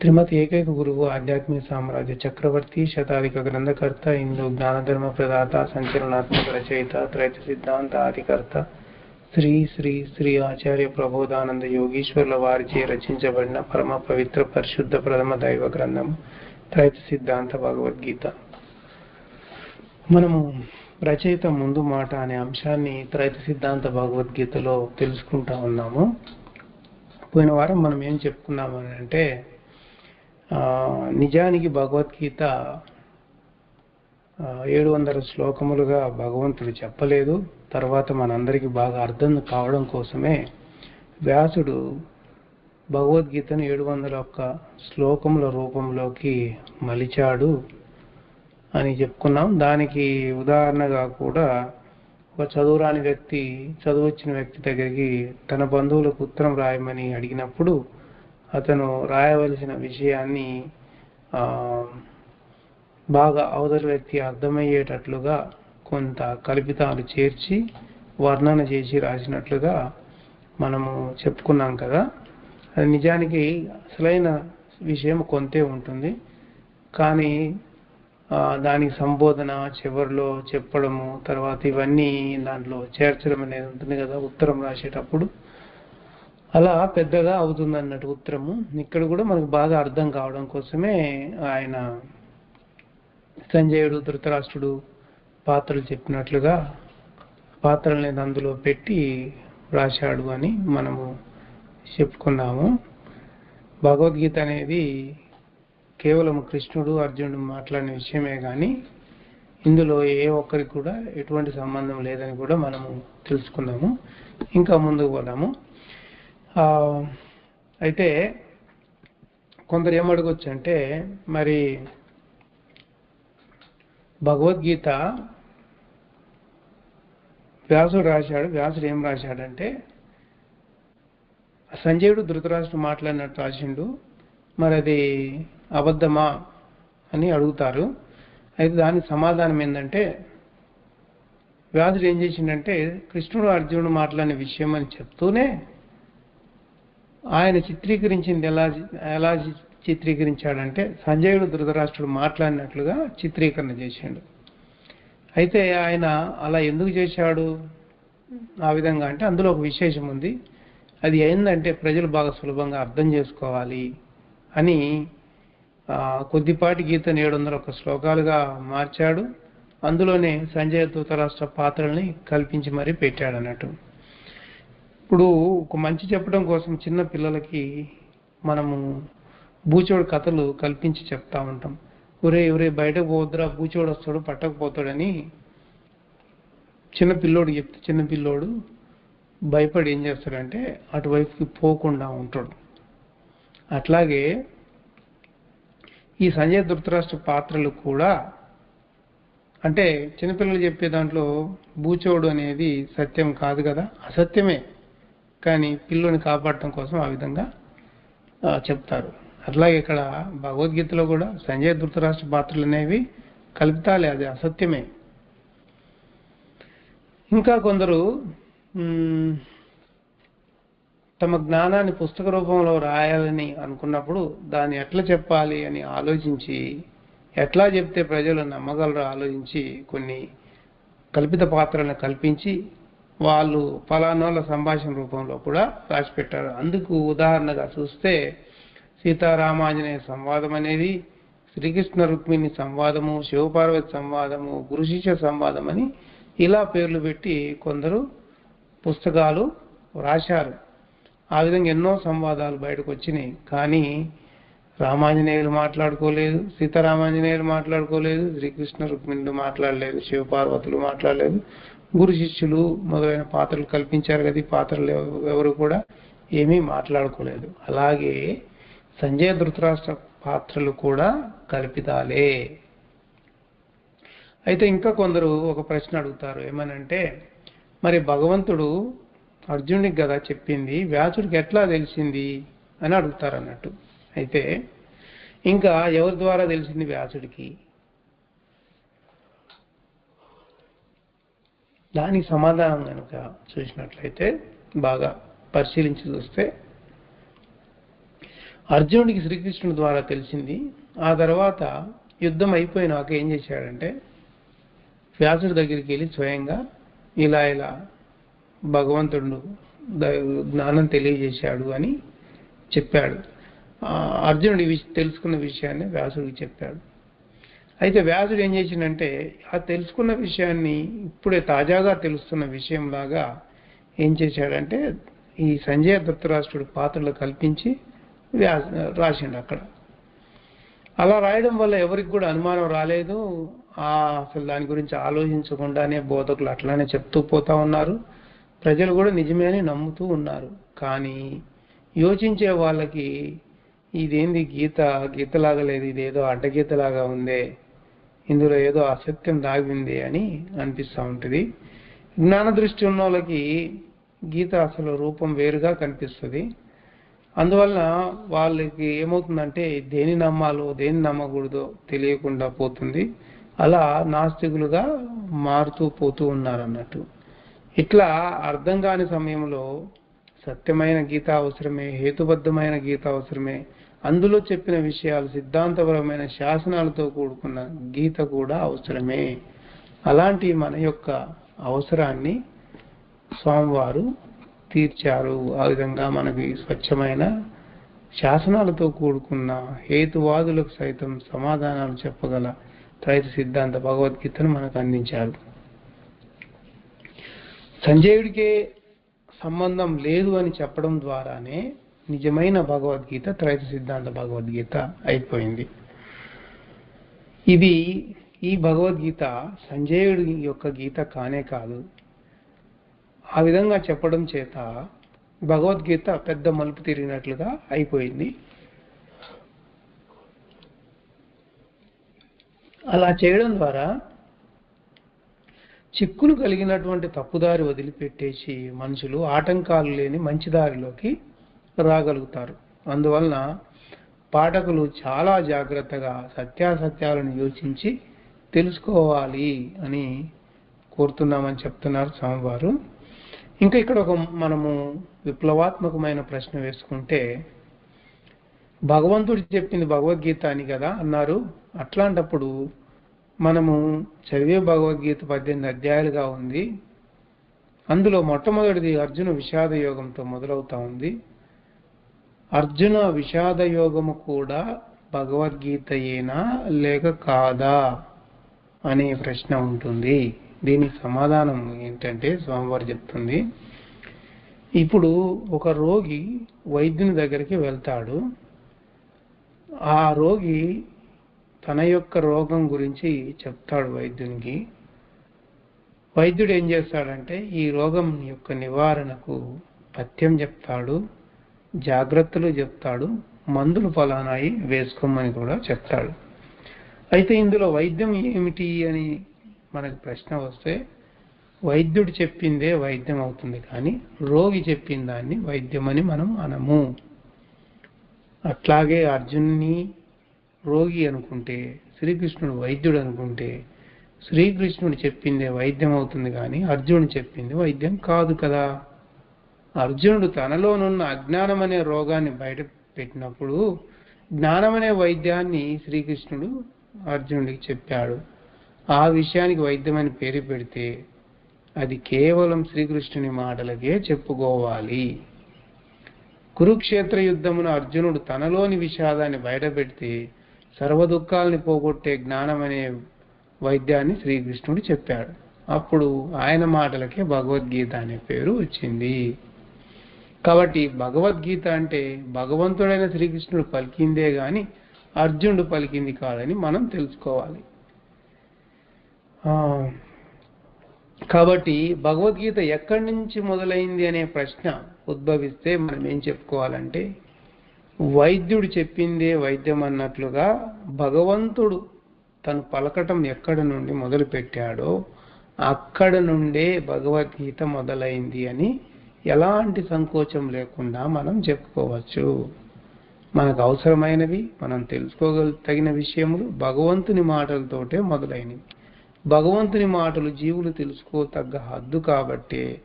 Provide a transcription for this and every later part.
శ్రీమతి ఏకైక గురువు ఆధ్యాత్మిక సామ్రాజ్య చక్రవర్తి శతాధిక గ్రంథకర్త హిందూ జ్ఞానధర్మ ప్రదాత సంచలనాత్మక రచయిత త్రైత సిద్ధాంత ఆదికర్త శ్రీ శ్రీ శ్రీ ఆచార్య ప్రబోధానంద యోగీశ్వర్ల వారిచే రచించబడిన పరమ పవిత్ర పరిశుద్ధ ప్రథమ దైవ గ్రంథము త్రైత సిద్ధాంత భగవద్గీత. మనము రచయిత ముందు మాట అనే అంశాన్ని త్రైత సిద్ధాంత భగవద్గీతలో తెలుసుకుంటా ఉన్నాము. పోయిన వారం మనం ఏం చెప్పుకున్నాము అంటే నిజానికి భగవద్గీత ఏడు వందల శ్లోకములుగా భగవంతుడు చెప్పలేదు. తర్వాత మనందరికీ బాగా అర్థం కావడం కోసమే వ్యాసుడు భగవద్గీతను ఏడు వందల ఒక్క శ్లోకముల రూపంలోకి మలిచాడు అని చెప్పుకున్నాం. దానికి ఉదాహరణగా కూడా ఒక చదువురాని వ్యక్తి చదువు వచ్చిన వ్యక్తి దగ్గరికి తన బంధువులకు ఉత్తరం రాయమని అడిగినప్పుడు అతను రాయవలసిన విషయాన్ని బాగా అవతల వ్యక్తి అర్థమయ్యేటట్లుగా కొంత కల్పితాలు చేర్చి వర్ణన చేసి రాసినట్లుగా మనము చెప్పుకున్నాం కదా. అది నిజానికి అసలైన విషయం కొంతే ఉంటుంది. కానీ దానికి సంబోధన చివరిలో చెప్పడము తర్వాత ఇవన్నీ దాంట్లో చేర్చడం అనేది ఉంటుంది కదా ఉత్తరం రాసేటప్పుడు. అలా పెద్దగా అవుతుంది అన్నట్టు ఉత్తరము. ఇక్కడ కూడా మనకు బాగా అర్థం కావడం కోసమే ఆయన సంజయుడు ధృతరాష్ట్రుడు పాత్రలు చెప్పినట్లుగా పాత్రల్ని అందులో పెట్టి రాశాడు అని మనము చెప్పుకున్నాము. భగవద్గీత అనేది కేవలం కృష్ణుడు అర్జునుడు మాట్లాడిన విషయమే కానీ ఇందులో ఏ ఒక్కరికి కూడా ఎటువంటి సంబంధం లేదని కూడా మనము తెలుసుకున్నాము. ఇంకా ముందుకు పోదాము. అయితే కొందరు ఏమడగొచ్చు అంటే మరి భగవద్గీత వ్యాసుడు రాశాడు వ్యాసుడు ఏం రాశాడంటే సంజయుడు ధృతరాష్ట్రుడు మాట్లాడినట్టు రాసిండు మరి అది అబద్ధమా అని అడుగుతారు. అయితే దానికి సమాధానం ఏంటంటే వ్యాసుడు ఏం చేసిండంటే కృష్ణుడు అర్జునుడు మాట్లాడిన విషయం అని చెప్తూనే ఆయన చిత్రీకరించింది ఎలా ఎలా చిత్రీకరించాడంటే సంజయుడు ధృతరాష్ట్రుడు మాట్లాడినట్లుగా చిత్రీకరణ చేశాడు అయితే ఆయన అలా ఎందుకు చేశాడు? ఆ విధంగా అంటే అందులో ఒక విశేషం ఉంది. అది ఏంటంటే ప్రజలు బాగా సులభంగా అర్థం చేసుకోవాలి అని కొద్దిపాటి గీతను ఏడు వందల ఒక శ్లోకాలుగా మార్చాడు. అందులోనే సంజయ ధృతరాష్ట్ర పాత్రల్ని కల్పించి మరీ పెట్టాడు అన్నట్టు ఇప్పుడు ఒక మంచి చెప్పడం కోసం చిన్న పిల్లలకి మనము బూచోడు కథలు కల్పించి చెప్తా ఉంటాం. ఒరే ఒరే బయటకు పోద్దురా బూచోడు వస్తాడు పట్టకపోతాడని చిన్న పిల్లోడు చెప్తే చిన్న పిల్లోడు భయపడి ఏం చేస్తాడంటే అటువైపుకి పోకుండా ఉంటాడు. అట్లాగే ఈ సంజయ్ ధృతరాష్ట్ర పాత్రలు కూడా అంటే చిన్నపిల్లలు చెప్పే దాంట్లో బూచోడు అనేది సత్యం కాదు కదా? అసత్యమే. కానీ పిల్లోని కాపాడటం కోసం ఆ విధంగా చెప్తారు. అట్లాగే ఇక్కడ భగవద్గీతలో కూడా సంజయ్ ధృతరాష్ట్ర పాత్రలు అనేవి కల్పితాలే అది అసత్యమే. ఇంకా కొందరు తమ జ్ఞానాన్ని పుస్తక రూపంలో రాయాలని అనుకున్నప్పుడు దాన్ని ఎట్లా చెప్పాలి అని ఆలోచించి ఎట్లా చెప్తే ప్రజలు నమ్మగలరో ఆలోచించి కొన్ని కల్పిత పాత్రలను కల్పించి వాళ్ళు ఫలానోళ్ళ సంభాషణ రూపంలో కూడా రాసిపెట్టారు. అందుకు ఉదాహరణగా చూస్తే సీతారామాంజనేయ సంవాదం అనేది శ్రీకృష్ణ రుక్మిణి సంవాదము శివపార్వతి సంవాదము గురు శిష్య సంవాదం అని ఇలా పేర్లు పెట్టి కొందరు పుస్తకాలు రాశారు. ఆ విధంగా ఎన్నో సంవాదాలు బయటకు వచ్చినాయి. కానీ రామాంజనేయులు మాట్లాడుకోలేదు సీతారామాంజనేయులు మాట్లాడుకోలేదు శ్రీకృష్ణ రుక్మిణులు మాట్లాడలేదు శివపార్వతులు మాట్లాడలేదు. గురు శిష్యులు మొదలైన పాత్రలు కల్పించారు కదా పాత్రలు ఎవరు కూడా ఏమీ మాట్లాడుకోలేదు. అలాగే సంజయ ధృతరాష్ట్ర పాత్రలు కూడా కల్పితాలే. అయితే ఇంకా కొందరు ఒక ప్రశ్న అడుగుతారు ఏమనంటే మరి భగవంతుడు అర్జునుడికి కదా చెప్పింది వ్యాసుడికి ఎట్లా తెలిసింది అని అడుగుతారు అన్నట్టు అయితే ఇంకా ఎవరి ద్వారా తెలిసింది వ్యాసుడికి? దానికి సమాధానం కనుక చూసినట్లయితే బాగా పరిశీలించి చూస్తే అర్జునుడికి శ్రీకృష్ణుడి ద్వారా తెలిసింది. ఆ తర్వాత యుద్ధం అయిపోయినాక ఏం చేశాడంటే వ్యాసుడి దగ్గరికి వెళ్ళి స్వయంగా ఇలా ఇలా భగవంతుడు జ్ఞానం తెలియజేశాడు అని చెప్పాడు. అర్జునుడి తెలుసుకున్న విషయాన్ని వ్యాసుడికి చెప్పాడు. అయితే వ్యాసుడు ఏం చేసిండంటే ఆ తెలుసుకున్న విషయాన్ని ఇప్పుడే తాజాగా తెలుస్తున్న విషయంలాగా ఏం చేశాడంటే ఈ సంజయ దత్తరాష్ట్రుడి పాత్రలు కల్పించి వ్యాస రాసిండు అక్కడ. అలా రాయడం వల్ల ఎవరికి కూడా అనుమానం రాలేదు. ఆ అసలు దాని గురించి ఆలోచించకుండానే బోధకులు అట్లానే చెప్తూ పోతా ఉన్నారు. ప్రజలు కూడా నిజమే అని నమ్ముతూ ఉన్నారు. కానీ యోచించే వాళ్ళకి ఇదేంది గీత? గీతలాగా లేదు ఇదేదో అడ్డగీతలాగా ఉందే. ఇందులో ఏదో అసత్యం దాగింది అని అనిపిస్తూ ఉంటుంది. జ్ఞాన దృష్టి ఉన్న వాళ్ళకి గీత అసలు రూపం వేరుగా కనిపిస్తుంది. అందువల్ల వాళ్ళకి ఏమవుతుందంటే దేని నమ్మాలో దేని నమ్మకూడదో తెలియకుండా పోతుంది. అలా నాస్తికులుగా మారుతూ పోతూ ఉన్నారన్నట్టు. ఇట్లా అర్థం కాని సమయంలో సత్యమైన గీత అవసరమే హేతుబద్ధమైన గీత అవసరమే అందులో చెప్పిన విషయాలు సిద్ధాంతపరమైన శాసనాలతో కూడుకున్న గీత కూడా అవసరమే. అలాంటి మన యొక్క అవసరాన్ని స్వామివారు తీర్చారు. ఆ విధంగా మనకి స్వచ్ఛమైన శాసనాలతో కూడుకున్న హేతువాదులకు సైతం సమాధానాలు చెప్పగల త్రైత సిద్ధాంత భగవద్గీతను మనకు అందించారు. సంజయుడికే సంబంధం లేదు అని చెప్పడం ద్వారానే నిజమైన భగవద్గీత త్రైత సిద్ధాంత భగవద్గీత అయిపోయింది. ఇది ఈ భగవద్గీత సంజయుడి యొక్క గీత కానే కాదు. ఆ విధంగా చెప్పడం చేత భగవద్గీత పెద్ద మలుపు తిరిగినట్లుగా అయిపోయింది. అలా చేయడం ద్వారా చిక్కులు కలిగినటువంటి తప్పుదారి వదిలిపెట్టేసి మనుషులు ఆటంకాలు లేని మంచి దారిలోకి రాగలుగుతారు. అందువలన పాఠకులు చాలా జాగ్రత్తగా సత్యాసత్యాలను యోచించి తెలుసుకోవాలి అని కోరుతున్నామని చెప్తున్నారు స్వామివారు. ఇంకా ఇక్కడ ఒక మనము విప్లవాత్మకమైన ప్రశ్న వేసుకుంటే భగవంతుడు చెప్పింది భగవద్గీత అని కదా అన్నారు. అట్లాంటప్పుడు మనము చదివే భగవద్గీత పద్దెనిమిది అధ్యాయాలుగా ఉంది. అందులో మొట్టమొదటిది అర్జున విషాద యోగంతో మొదలవుతా ఉంది. అర్జున విషాద యోగము కూడా భగవద్గీతయేనా లేక కాదా అనే ప్రశ్న ఉంటుంది. దీనికి సమాధానం ఏంటంటే స్వామివారు చెప్తుంది ఇప్పుడు ఒక రోగి వైద్యుని దగ్గరికి వెళ్తాడు. ఆ రోగి తన యొక్క రోగం గురించి చెప్తాడు వైద్యునికి. వైద్యుడు ఏం చేస్తాడంటే ఈ రోగం యొక్క నివారణకు పథ్యం చెప్తాడు. జాగ్రత్తలు చెప్తాడు మందులు ఫలానాయి వేసుకోమని కూడా చెప్తాడు. అయితే ఇందులో వైద్యం ఏమిటి అని మనకు ప్రశ్న వస్తే వైద్యుడు చెప్పిందే వైద్యం అవుతుంది కానీ రోగి చెప్పిన దాన్ని వైద్యమని మనం అనము. అట్లాగే అర్జున్ని రోగి అనుకుంటే శ్రీకృష్ణుడు వైద్యుడు అనుకుంటే శ్రీకృష్ణుడు చెప్పిందే వైద్యం అవుతుంది కానీ అర్జునుడు చెప్పింది వైద్యం కాదు కదా. అర్జునుడు తనలోనున్న అజ్ఞానం అనే రోగాన్ని బయట పెట్టినప్పుడు జ్ఞానం అనే వైద్యాన్ని శ్రీకృష్ణుడు అర్జునుడికి చెప్పాడు. ఆ విషయానికి వైద్యం అని పేరు పెడితే అది కేవలం శ్రీకృష్ణుని మాటలకే చెప్పుకోవాలి. కురుక్షేత్ర యుద్ధమున అర్జునుడు తనలోని విషాదాన్ని బయటపెడితే సర్వ దుఃఖాలని పోగొట్టే జ్ఞానం అనే వైద్యాన్ని శ్రీకృష్ణుడు చెప్పాడు. అప్పుడు ఆయన మాటలకే భగవద్గీత అనే పేరు వచ్చింది. కాబట్టి భగవద్గీత అంటే భగవంతుడైన శ్రీకృష్ణుడు పలికిందే గాని అర్జునుడు పలికింది కాదని మనం తెలుసుకోవాలి. కాబట్టి భగవద్గీత ఎక్కడి నుంచి మొదలైంది అనే ప్రశ్న ఉద్భవిస్తే మనం ఏం చెప్పుకోవాలంటే వైద్యుడు చెప్పిందే వైద్యం అన్నట్లుగా భగవంతుడు తను పలకటం ఎక్కడ నుండి మొదలు పెట్టాడో అక్కడ నుండే భగవద్గీత మొదలైంది అని ఎలాంటి సంకోచం లేకుండా మనం చెప్పుకోవచ్చు. మనకు అవసరమైనవి మనం తెలుసుకోగల తగిన విషయములు భగవంతుని మాటలతోటే మొదలైనవి. భగవంతుని మాటలు జీవులు తెలుసుకోతగ్గ హద్దు కాబట్టే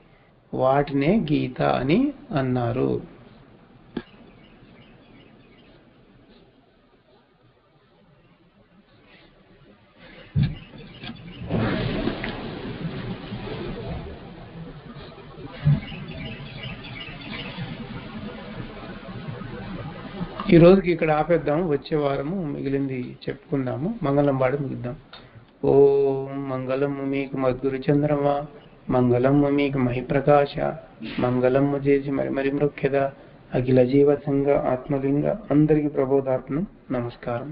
వాటినే గీత అని అన్నారు. ఈ రోజుకి ఇక్కడ ఆపేద్దాం వచ్చే వారము మిగిలింది చెప్పుకుందాము. మంగళం పాడి ముగిద్దాం ఓం మంగళము మీకు మద్గురు చంద్రమ మంగళము మీకు మహిప్రకాశ మంగళము చేసి మరి మరి మృఖ్యద అఖిల జీవ సంఘ ఆత్మలింగ అందరికి ప్రబోధాత్మ నమస్కారం.